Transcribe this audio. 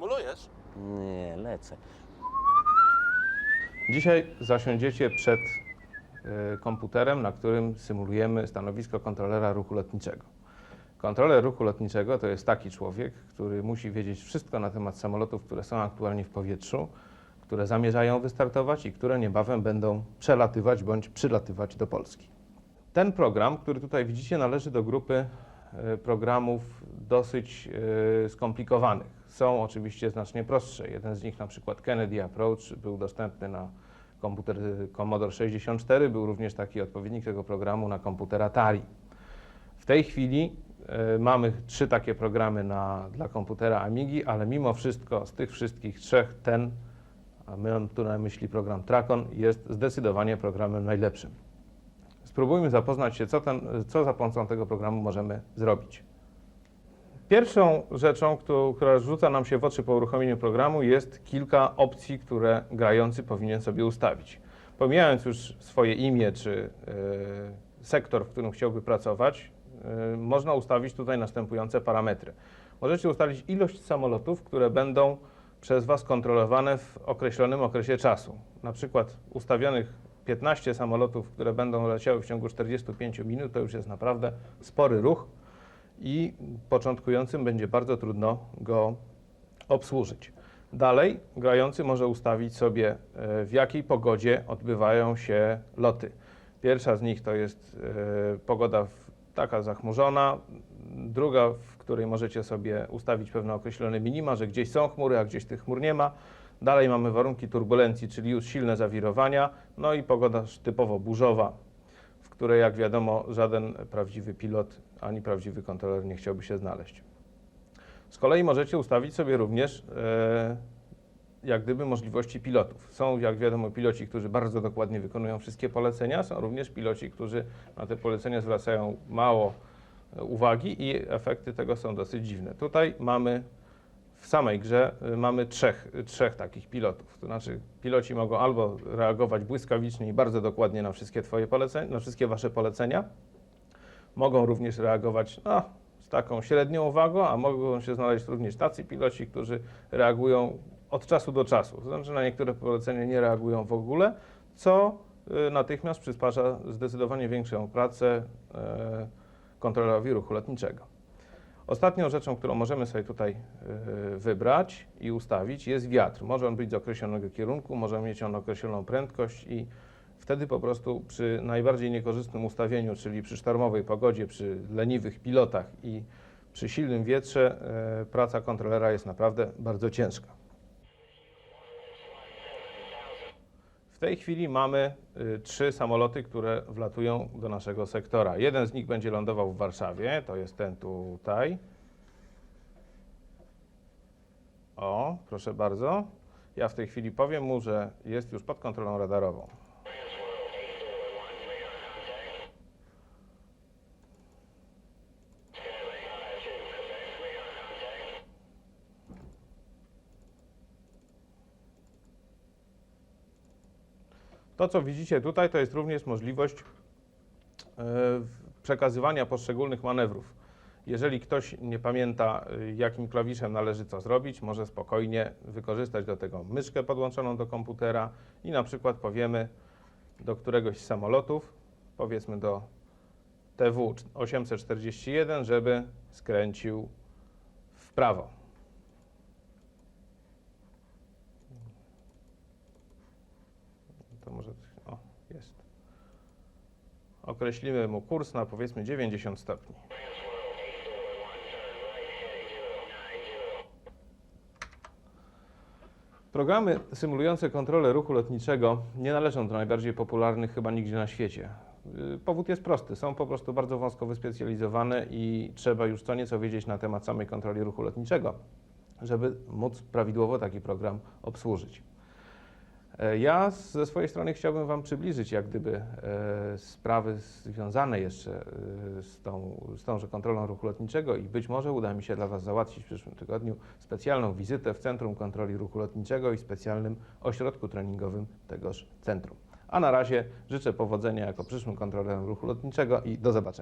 Hamulujesz? Nie, lecę. Dzisiaj zasiądziecie przed y, komputerem, na którym symulujemy stanowisko kontrolera ruchu lotniczego. Kontroler ruchu lotniczego to jest taki człowiek, który musi wiedzieć wszystko na temat samolotów, które są aktualnie w powietrzu, które zamierzają wystartować i które niebawem będą przelatywać bądź przylatywać do Polski. Ten program, który tutaj widzicie, należy do grupy e, programów dosyć e, skomplikowanych. Są oczywiście znacznie prostsze. Jeden z nich, na przykład Kennedy Approach, był dostępny na komputer Commodore 64, był również taki odpowiednik tego programu na komputer Atari. W tej chwili e, mamy trzy takie programy na, dla komputera Amigi, ale mimo wszystko z tych wszystkich trzech ten, a mam tu na myśli program Tracon, jest zdecydowanie programem najlepszym. Spróbujmy zapoznać się, co, ten, co za pomocą tego programu możemy zrobić. Pierwszą rzeczą, któ- która rzuca nam się w oczy po uruchomieniu programu, jest kilka opcji, które grający powinien sobie ustawić. Pomijając już swoje imię czy e, sektor, w którym chciałby pracować, e, można ustawić tutaj następujące parametry. Możecie ustalić ilość samolotów, które będą przez Was kontrolowane w określonym okresie czasu. Na przykład ustawionych 15 samolotów, które będą leciały w ciągu 45 minut, to już jest naprawdę spory ruch i początkującym będzie bardzo trudno go obsłużyć. Dalej grający może ustawić sobie, e, w jakiej pogodzie odbywają się loty. Pierwsza z nich to jest e, pogoda taka zachmurzona, druga, w której możecie sobie ustawić pewne określone minima, że gdzieś są chmury, a gdzieś tych chmur nie ma. Dalej mamy warunki turbulencji, czyli już silne zawirowania, no i pogoda typowo burzowa, w której, jak wiadomo, żaden prawdziwy pilot ani prawdziwy kontroler nie chciałby się znaleźć. Z kolei możecie ustawić sobie również e, jak gdyby możliwości pilotów. Są, jak wiadomo, piloci, którzy bardzo dokładnie wykonują wszystkie polecenia, są również piloci, którzy na te polecenia zwracają mało e, uwagi i efekty tego są dosyć dziwne. Tutaj mamy w samej grze y, mamy trzech, y, trzech takich pilotów. To znaczy, piloci mogą albo reagować błyskawicznie i bardzo dokładnie na wszystkie twoje polecenia, na wszystkie wasze polecenia. Mogą również reagować no, z taką średnią uwagą, a mogą się znaleźć również tacy piloci, którzy reagują od czasu do czasu. To znaczy, na niektóre polecenia nie reagują w ogóle, co y, natychmiast przysparza zdecydowanie większą pracę kontrolerowi ruchu lotniczego. Ostatnią rzeczą, którą możemy sobie tutaj y, wybrać i ustawić jest wiatr. Może on być z określonego kierunku, może mieć on określoną prędkość i wtedy po prostu przy najbardziej niekorzystnym ustawieniu, czyli przy sztormowej pogodzie, przy leniwych pilotach i przy silnym wietrze, y, praca kontrolera jest naprawdę bardzo ciężka. Tej chwili mamy y, trzy samoloty, które wlatują do naszego sektora. Jeden z nich będzie lądował w Warszawie, to jest ten tutaj. O, proszę bardzo. Ja w tej chwili powiem mu, że jest już pod kontrolą radarową. To, co widzicie tutaj, to jest również możliwość e, przekazywania poszczególnych manewrów. Jeżeli ktoś nie pamięta, y, jakim klawiszem należy co zrobić, może spokojnie wykorzystać do tego myszkę podłączoną do komputera i na przykład powiemy do któregoś z samolotów, powiedzmy do TW 841, żeby skręcił w prawo. To może, o, jest. Określimy mu kurs na powiedzmy 90 stopni. Programy symulujące kontrolę ruchu lotniczego nie należą do najbardziej popularnych chyba nigdzie na świecie. Y, Powód jest prosty. Są po prostu bardzo wąsko wyspecjalizowane i trzeba już co nieco wiedzieć na temat samej kontroli ruchu lotniczego, żeby móc prawidłowo taki program obsłużyć. E, Ja ze swojej strony chciałbym Wam przybliżyć jak gdyby e, sprawy związane jeszcze e, z, tą, z tąże kontrolą ruchu lotniczego i być może uda mi się dla Was załatwić w przyszłym tygodniu specjalną wizytę w Centrum Kontroli Ruchu Lotniczego i specjalnym ośrodku treningowym tegoż centrum. A na razie życzę powodzenia jako przyszłym kontrolerem ruchu lotniczego i do zobaczenia.